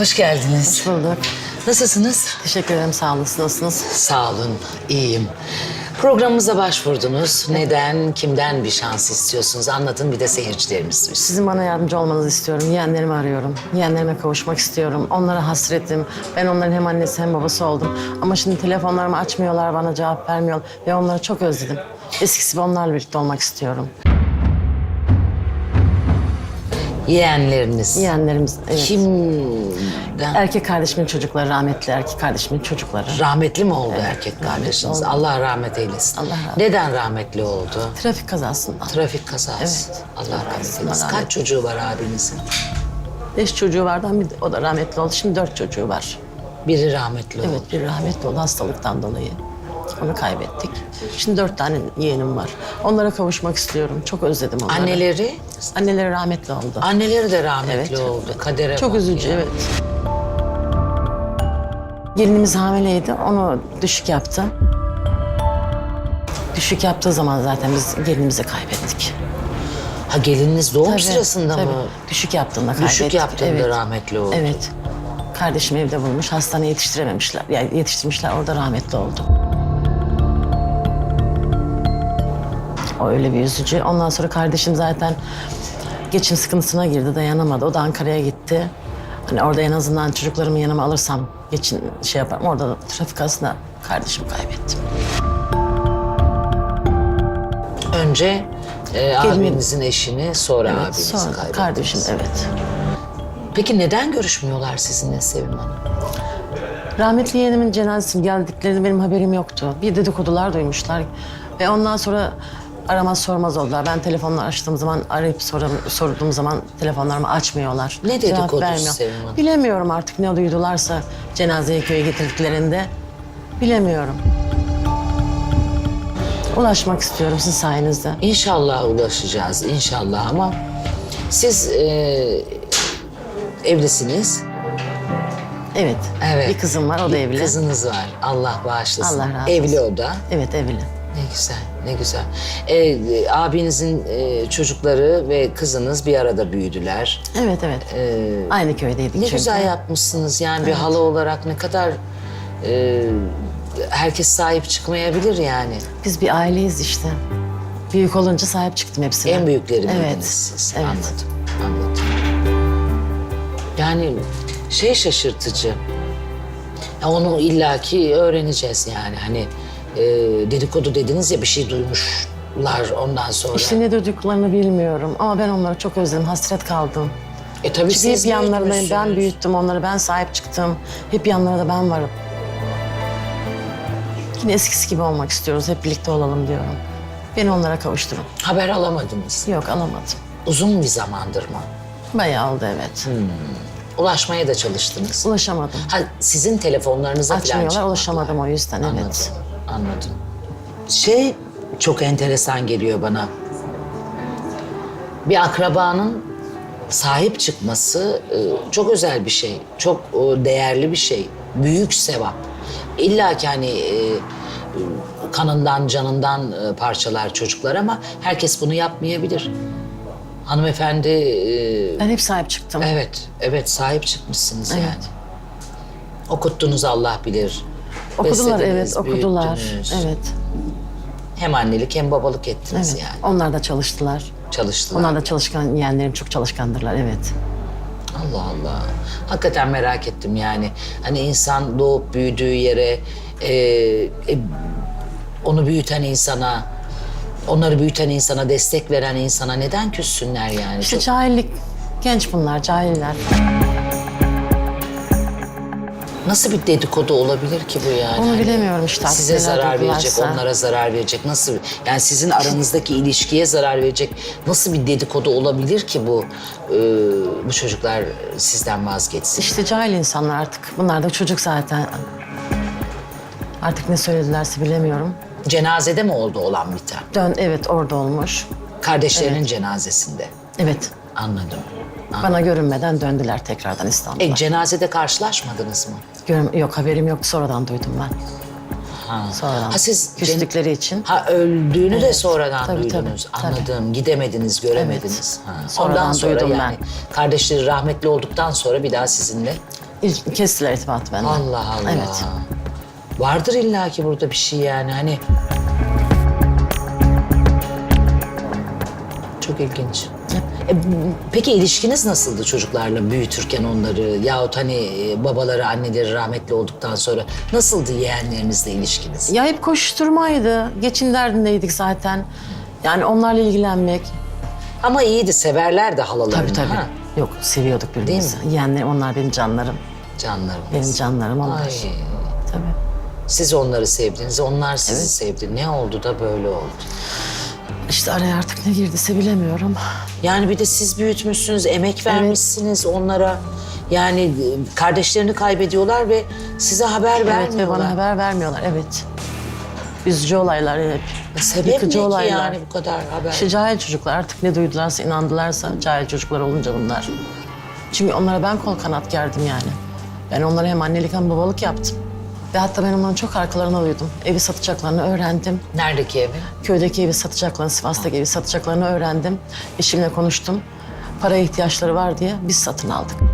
Hoş geldiniz. Hoş bulduk. Nasılsınız? Teşekkür ederim. Sağ olun. Nasılsınız? Sağ olun, iyiyim. Programımıza başvurdunuz. Neden, kimden bir şans istiyorsunuz? Anlatın bir de seyircilerimiz duysun. Sizin bana yardımcı olmanızı istiyorum. Yeğenlerimi arıyorum. Yeğenlerime kavuşmak istiyorum. Onlara hasretim. Ben onların hem annesi hem babası oldum. Ama şimdi telefonlarımı açmıyorlar, bana cevap vermiyor. Ve onları çok özledim. Eskisi onlarla birlikte olmak istiyorum. Yeğenleriniz. Yeğenlerimiz, evet. Kimden? Erkek kardeşimin çocukları, rahmetli erkek kardeşimin çocukları. Rahmetli mi oldu erkek kardeşiniz? oldu. Allah rahmet eylesin. Allah rahmet- Neden rahmetli oldu? Trafik kazasından. Trafik kazası. Evet. Allah Trafik rahmet eylesin. rahmet. Kaç çocuğu var abinizin? Beş çocuğu vardı ama bir- o da rahmetli oldu. Şimdi dört çocuğu var. Biri rahmetli oldu. Evet bir rahmetli oldu hastalıktan dolayı. Onu kaybettik. Şimdi dört tane yeğenim var. Onlara kavuşmak istiyorum. Çok özledim onları. Anneleri? Anneleri rahmetli oldu. Anneleri de rahmetli Evet. oldu. Kadere Çok bak üzücü ya. evet. Gelinimiz hamileydi. Onu düşük yaptı. Düşük yaptığı zaman zaten biz gelinimizi kaybettik. Ha gelininiz doğum Tabii, sırasında tabii. mı? Düşük yaptığında kaybettik. Düşük yaptığında rahmetli oldu. Evet. Kardeşim evde bulmuş. Hastaneye yetiştirememişler. Yani yetiştirmişler. Orada rahmetli oldu. O öyle bir üzücü. Ondan sonra kardeşim zaten geçim sıkıntısına girdi. Dayanamadı. O da Ankara'ya gitti. Hani orada en azından çocuklarımı yanıma alırsam geçin şey yaparım. Orada da trafik kazasında kardeşimi kaybettim. Önce e, Gelin- abinizin eşini, sonra Evet, abinizi sonra kaybettiniz. kardeşim evet. Peki neden görüşmüyorlar sizinle Sevim Hanım? Rahmetli yeğenimin cenazesi geldiklerinde benim haberim yoktu. Bir dedikodular duymuşlar. Ve ondan sonra aramaz sormaz oldular. Ben telefonlar açtığım zaman, arayıp soram- sorduğum zaman telefonlarımı açmıyorlar. Ne dedikodusu. Sevim Hanım? Bilemiyorum artık ne duydularsa cenazeyi köye getirdiklerinde. Bilemiyorum. Ulaşmak istiyorum sizin sayenizde. İnşallah ulaşacağız, inşallah ama siz e, evlisiniz. Evet. Evet. Bir kızım var, o da Bir evli. Kızınız var. Allah bağışlasın. Allah razı Evli olsun. o da. Evet, evli. Ne güzel, ne güzel. E, e, abinizin e, çocukları ve kızınız bir arada büyüdüler. Evet, evet. E, Aynı köydeydik Ne çünkü. güzel yapmışsınız yani bir hala olarak ne kadar e, herkes sahip çıkmayabilir yani. Biz bir aileyiz işte. Büyük olunca sahip çıktım hepsine. En büyükleri miydiniz Evet. siz? Evet. Anladım, anladım. Yani şey şaşırtıcı. Ya onu illaki öğreneceğiz yani hani e, dedikodu dediniz ya bir şey duymuşlar ondan sonra. İşte ne duyduklarını bilmiyorum ama ben onları çok özledim, hasret kaldım. e tabii Çünkü siz hep yanlarındayım, ben büyütmüşsünüz. büyüttüm onları, ben sahip çıktım. Hep yanlarında ben varım. Yine eskisi gibi olmak istiyoruz, hep birlikte olalım diyorum. Beni onlara kavuşturun. Haber alamadınız. Yok alamadım. Uzun bir zamandır mı? Bayağı oldu evet. Ulaşmaya da çalıştınız. Ulaşamadım. Ha, sizin telefonlarınıza falan Açmıyorlar, çıkmadılar. ulaşamadım o yüzden Anladım, evet. Anladım. Şey çok enteresan geliyor bana. Bir akrabanın sahip çıkması e, çok özel bir şey. Çok e, değerli bir şey. Büyük sevap. İlla ki hani e, kanından, canından e, parçalar çocuklar ama herkes bunu yapmayabilir. Hanımefendi e, Ben hep sahip çıktım. evet, evet sahip çıkmışsınız Evet. yani. Okuttunuz Allah bilir. Okudular evet, okudular. büyüttünüz. Evet, Hem annelik hem babalık ettiniz evet. yani. Onlar da çalıştılar. Çalıştılar. Onlar da çalışkan, yeğenlerim çok çalışkandırlar evet. Allah Allah. Hakikaten merak ettim yani. Hani insan doğup büyüdüğü yere e, e, onu büyüten insana, onları büyüten insana, destek veren insana neden küssünler yani? İşte Çok- cahillik, genç bunlar, cahiller. Nasıl bir dedikodu olabilir ki bu yani? Onu Hani bilemiyorum işte Size neler zarar verecek, duydularsa. onlara zarar verecek. Nasıl yani sizin aranızdaki ilişkiye zarar verecek nasıl bir dedikodu olabilir ki bu e, bu çocuklar sizden vazgeçsin? İşte cahil insanlar artık. Bunlar da çocuk zaten. Artık ne söyledilerse bilemiyorum. Cenazede mi oldu olan biten? Dön, evet orada olmuş. Kardeşlerinin cenazesinde. Evet. Anladım. Bana görünmeden döndüler tekrardan İstanbul'a. E cenazede karşılaşmadınız mı? Görüm- yok haberim yoktu sonradan duydum ben. Ha. Sonradan. Ha siz cen- Küstükleri için. Ha öldüğünü de sonradan Tabii, tabii, duydunuz. tabii. Anladım. Gidemediniz, göremediniz. Ha. Sonradan Ondan sonra duydum yani kardeşleri rahmetli olduktan sonra bir daha sizinle İlk, kestiler irtibatı benden. Allah Allah. Evet. Vardır illaki burada bir şey yani hani. Çok ilginç. E, peki ilişkiniz nasıldı çocuklarla büyütürken onları yahut hani e, babaları anneleri rahmetli olduktan sonra nasıldı yeğenlerinizle ilişkiniz? Ya hep koşturmaydı. Geçim derdindeydik zaten. Yani onlarla ilgilenmek. Ama iyiydi severlerdi halalarını. Tabii tabii. ha? Yok seviyorduk birbirimizi. Yeğenlerim onlar benim canlarım. Canlarım. Benim canlarım onlar. Ay. Tabii. Siz onları sevdiniz, onlar sizi sevdi. Ne oldu da böyle oldu? İşte araya artık ne girdiyse bilemiyorum. Yani bir de siz büyütmüşsünüz, emek vermişsiniz onlara. Yani e, kardeşlerini kaybediyorlar ve size haber Evet ve vermiyorlar. bana haber vermiyorlar. Evet. Üzücü olaylar hep. Sebep ne Yıkıcı ki olaylar. yani bu kadar haber? İşte cahil çocuklar artık ne duydularsa, inandılarsa cahil çocuklar olunca bunlar. Çünkü onlara ben kol kanat gerdim yani. Ben onlara hem annelik hem babalık yaptım. Ve hatta ben onların çok arkalarına uydum. Evi satacaklarını öğrendim. Neredeki evi? Köydeki evi satacaklarını, Sivas'taki evi satacaklarını öğrendim. Eşimle konuştum. Paraya ihtiyaçları var diye biz satın aldık.